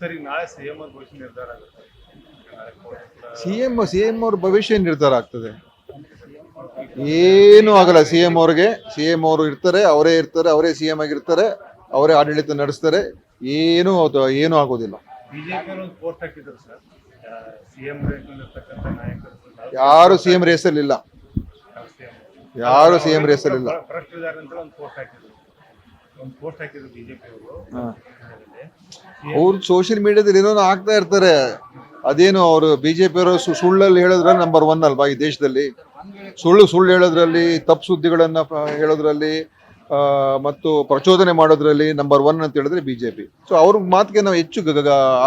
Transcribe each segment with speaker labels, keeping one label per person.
Speaker 1: Sir ನಾಳೆ C M ಭವಿಷ್ಯ ನಿರ್ಧಾರ ಆಗುತ್ತೆ.
Speaker 2: ಸಿ ಎಂ ಸಿ ಎಂ ಅವ್ರ ಭವಿಷ್ಯ ನಿರ್ಧಾರ ಆಗ್ತದೆ. ಏನೂ ಆಗಲ್ಲ ಸಿ ಎಂ ಅವ್ರಿಗೆ. ಸಿ ಎಂ ಅವರು ಇರ್ತಾರೆ ಅವರೇ ಇರ್ತಾರೆ ಅವರೇ ಸಿ ಎಂ ಆಗಿರ್ತಾರೆ ಅವರೇ ಆಡಳಿತ ನಡೆಸ್ತಾರೆ. ಏನೂ ಏನು ಆಗೋದಿಲ್ಲ. ಯಾರು ಸಿ ಎಂ ರೇಸಲ್ಲಿ ಇಲ್ಲ. ಯಾರು ಸಿ ಎಂ ರೇಸಲ್ಲಿ ಇಲ್ಲ
Speaker 1: ಭ್ರಷ್ಟರಿದ್ದಾರೆ ಅಂತ ಒಂದು ಪೋಸ್ಟ್ ಹಾಕಿದ್ರು ಬಿಜೆಪಿ ಅವರು.
Speaker 2: ಅವ್ರು ಸೋಷಿಯಲ್ ಮೀಡಿಯಾದಲ್ಲಿ ಏನೋ ಆಗ್ತಾ ಇರ್ತಾರೆ. ಅದೇನು ಅವರು ಬಿಜೆಪಿ ಅವರು ಸುಳ್ಳಲ್ಲಿ ಹೇಳಿದ್ರೆ ನಂಬರ್ ಒನ್ ಅಲ್ವಾ ಈ ದೇಶದಲ್ಲಿ? ಸುಳ್ಳು ಸುಳ್ಳು ಹೇಳೋದ್ರಲ್ಲಿ ತಪ್ಪು ಸುದ್ದಿಗಳನ್ನ ಹೇಳೋದ್ರಲ್ಲಿ ಮತ್ತು ಪ್ರಚೋದನೆ ಮಾಡೋದ್ರಲ್ಲಿ ನಂಬರ್ ಒನ್ ಅಂತ ಹೇಳಿದ್ರೆ ಬಿಜೆಪಿ ಸೊ ಅವ್ರ ಮಾತಿಗೆ ನಾವು ಹೆಚ್ಚು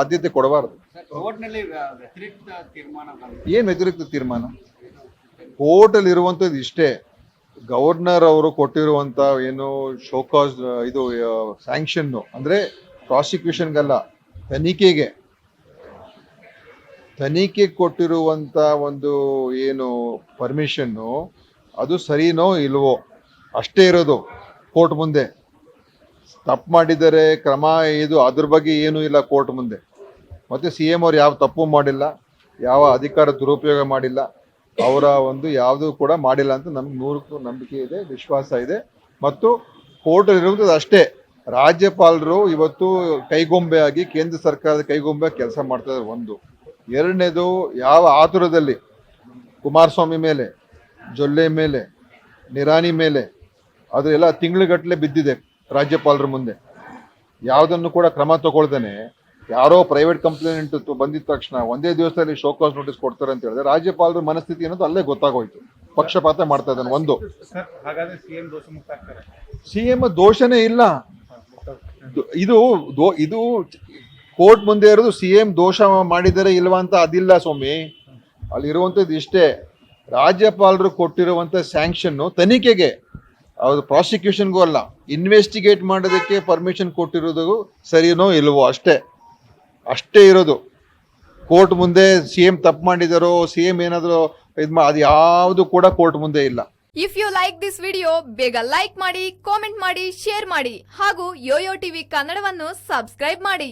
Speaker 2: ಆದ್ಯತೆ ಕೊಡಬಾರ್ದು. ಏನು ವ್ಯತಿರಿಕ್ತ ತೀರ್ಮಾನ? ಕೋರ್ಟಲ್ಲಿ ಇರುವಂಥದ್ದು ಇಷ್ಟೇ. ಗವರ್ನರ್ ಅವರು ಕೊಟ್ಟಿರುವಂತ ಏನು ಶೋಕಾಸ್, ಇದು ಸ್ಯಾಂಕ್ಷನ್ನು ಅಂದರೆ ಪ್ರಾಸಿಕ್ಯೂಷನ್ಗಲ್ಲ, ತನಿಖೆಗೆ. ತನಿಖೆ ಕೊಟ್ಟಿರುವಂತ ಒಂದು ಏನು ಪರ್ಮಿಷನ್ನು ಅದು ಸರಿನೋ ಇಲ್ವೋ, ಅಷ್ಟೇ ಇರೋದು, ಕೋರ್ಟ್ ಮುಂದೆ. ತಪ್ಪು ಮಾಡಿದರೆ ಕ್ರಮ ಇದು, ಅದ್ರ ಬಗ್ಗೆ ಏನೂ ಇಲ್ಲ ಕೋರ್ಟ್ ಮುಂದೆ. ಮತ್ತು ಸಿ ಎಂ ಅವ್ರು ಯಾವ ತಪ್ಪು ಮಾಡಿಲ್ಲ, ಯಾವ ಅಧಿಕಾರ ದುರುಪಯೋಗ ಮಾಡಿಲ್ಲ ಅವರ ಒಂದು ಯಾವುದು ಕೂಡ ಮಾಡಿಲ್ಲ ಅಂತ ನಮ್ಗೆ ನೂರಕ್ಕೂ ನಂಬಿಕೆ ಇದೆ, ವಿಶ್ವಾಸ ಇದೆ. ಮತ್ತು ಕೋರ್ಟ್ ಇರುವಂಥದ್ದು ಅಷ್ಟೇ. ರಾಜ್ಯಪಾಲರು ಇವತ್ತು ಕೈಗೊಂಬೆ ಆಗಿ ಕೇಂದ್ರ ಸರ್ಕಾರದ ಕೈಗೊಂಬೆ ಕೆಲಸ ಮಾಡ್ತಾ ಇದ್ದಾರೆ ಒಂದು. ಎರಡನೇದು ಯಾವ ಆತುರದಲ್ಲಿ ಕುಮಾರಸ್ವಾಮಿ ಮೇಲೆ, ಜೊಲ್ಲೆ ಮೇಲೆ, ನಿರಾಣಿ ಮೇಲೆ ಅದೆಲ್ಲ ತಿಂಗಳುಗಟ್ಟಲೆ ಬಿದ್ದಿದೆ ರಾಜ್ಯಪಾಲರ ಮುಂದೆ. ಯಾವುದನ್ನು ಕೂಡ ಕ್ರಮ ತಗೊಳ್ದೇನೆ ಯಾರೋ ಪ್ರೈವೇಟ್ ಕಂಪ್ಲೇಂಟ್ ಬಂದಿದ ತಕ್ಷಣ ಒಂದೇ ದಿವಸದಲ್ಲಿ ಶೋಕಾಸ್ ನೋಟಿಸ್ ಕೊಡ್ತಾರೆ ಅಂತ ಹೇಳಿದ್ರೆ ರಾಜ್ಯಪಾಲರ ಮನಸ್ಥಿತಿ ಅನ್ನೋದು ಅಲ್ಲೇ ಗೊತ್ತಾಗೋಯ್ತು. ಪಕ್ಷಪಾತ ಮಾಡ್ತಾ ಇದ್ದಾನೆ ಒಂದು.
Speaker 1: ಸರ್ ಹಾಗಾದ್ರೆ ಸಿ ಎಂ ದೋಷ ಆಗ್ತಾರೆ.
Speaker 2: ಸಿ ಎಂ ದೋಷನೇ ಇಲ್ಲ. ಇದು ಇದು ಕೋರ್ಟ್ ಮುಂದೆ ಇರೋದು ಸಿ ಎಂ ದೋಷ ಮಾಡಿದರೆ ಇಲ್ವಾ ಅಂತ ಅದಿಲ್ಲ ಸ್ವಾಮಿ. ಅಲ್ಲಿರುವಂಥದ್ದು ಇಷ್ಟೇ. ರಾಜ್ಯಪಾಲರು ಕೊಟ್ಟಿರುವಂಥ ಸ್ಯಾಂಕ್ಷನ್ನು ತನಿಖೆಗೆ ಅದು ಪ್ರಾಸಿಕ್ಯೂಷನ್ಗೂ ಅಲ್ಲ ಇನ್ವೆಸ್ಟಿಗೇಟ್ ಮಾಡೋದಕ್ಕೆ ಪರ್ಮಿಷನ್ ಕೊಟ್ಟಿರೋದು ಸರಿನೋ ಇಲ್ವೋ ಅಷ್ಟೇ. ಅಷ್ಟೇ ಇರೋದು. ಕೋರ್ಟ್ ಮುಂದೆ ಸಿ ಎಂ ತಪ್ಪು ಮಾಡಿದಾರೋ ಸಿ ಎಂ ಏನಾದರೂ ಇದು ಅದು ಯಾವುದು ಕೂಡ ಕೋರ್ಟ್ ಮುಂದೆ ಇಲ್ಲ.
Speaker 3: If you like this video ಬೇಗ ಲೈಕ್ ಮಾಡಿ ಕಾಮೆಂಟ್ ಮಾಡಿ ಶೇರ್ ಮಾಡಿ, ಹಾಗೂ ಯೋಯೋ ಟಿವಿ ಕನ್ನಡವನ್ನು ಸಬ್ಸ್ಕ್ರೈಬ್ ಮಾಡಿ.